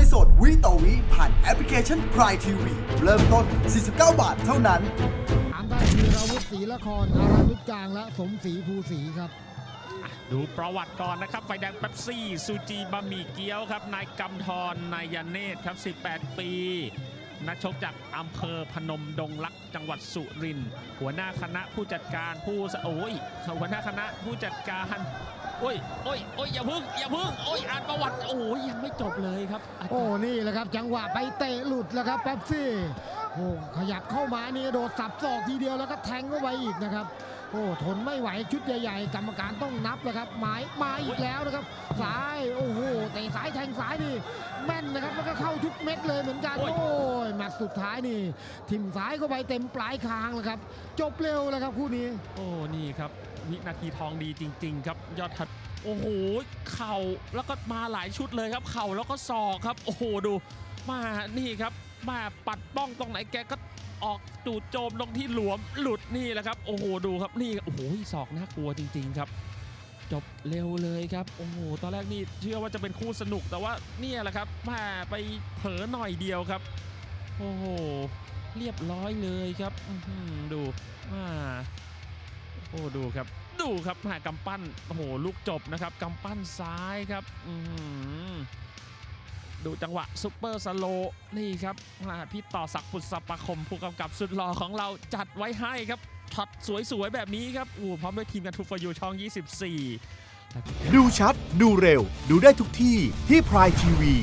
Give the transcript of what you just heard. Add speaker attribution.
Speaker 1: วยสดวิต่อวิผ่านแอปพลิเคชัน Prime TV เริ่มต้น 49 บาทเท่านั้น
Speaker 2: ตามได้ธีรวุฒิศรีละครอารานุชกลางและสมศรีภูศรีครับ
Speaker 3: ดูประวัติก่อนนะครับ ไฟแดงเป๊ปซี่ซูจีบะหมี่เกี๊ยวครับ นายกำธรนายยเนตรครับ 18 ปี นักชกจากอำเภอพนมดงรักจังหวัดสุรินทร์หัวหน้าคณะผู้จัดการผู้สโอ้ยหัวหน้าคณะผู้จัดการโอ้ยโอ้ยโอ้ยอย่าพึ่งอย่าพึ่งโอ้ยอ่านประวัติโอ้ยยังไม่จบเลยครับอาจารย์
Speaker 2: โอ้นี่แหละครับ จังหวะไปเตะหลุดแล้วครับแป๊บซี่โอ้ขยับเข้ามานี่โดดสับศอกทีเดียวแล้วก็แทงเข้าไปอีกนะครับโอ้ทนไม่ไหวชุดใหญ่ๆ กรรมการต้องนับแล้วครับหมายมาอีกแล้วนะครับซ้ายโอ้โหเตะซ้ายแทงซ้ายนี่แม่นนะครับแล้วก็เข้าทุกเม็ดเลยเหมือนกัน
Speaker 3: โอ้ ย
Speaker 2: โอ้ยแมตช์สุดท้ายนี่ ทิ่มซ้ายเข้าไปเต็มปลายคางแล้วครับ จบเร็วแล้วครับคู่นี้
Speaker 3: โอ้นี่ครับวินาทีทองดีจริง ๆ ครับยอดทัดโอ้โหเข่าแล้วก็มาหลายชุดเลยครับ เข่าแล้วก็ศอกครับ โอ้โหดูมานี่ครับมาปัดป้องตรงไหนแกก็ออกจู่โจมลงที่หลวมหลุดนี่แหละครับ โอ้โหดูครับนี่โอ้โหศอกน่ากลัวจริง ๆ ครับ จบเร็วเลยครับโอ้โหตอนแรกนี่เชื่อว่าจะเป็นคู่สนุกแต่ว่าเนี่ยแหละครับมาไปเผลอหน่อยเดียวครับ โอ้โห เรียบร้อยเลยครับดูมาโอ้ดูครับ ดูครับหากำปั้นโอ้โหลูกจบนะครับกำปั้นซ้ายครับดูจังหวะซุปเปอร์สโลนี่ครับอ่าพี่ต่อศักดิ์ปุษสปาคมผู้กำกับสุดหล่อของเราจัดไว้ให้ครับช็อตสวยๆ แบบนี้ครับอู้พร้อมด้วยทีมงานทูฟอยูช่อง 24
Speaker 4: ดูชัด ดูเร็ว ดูได้ทุกที่ที่พรายทีวี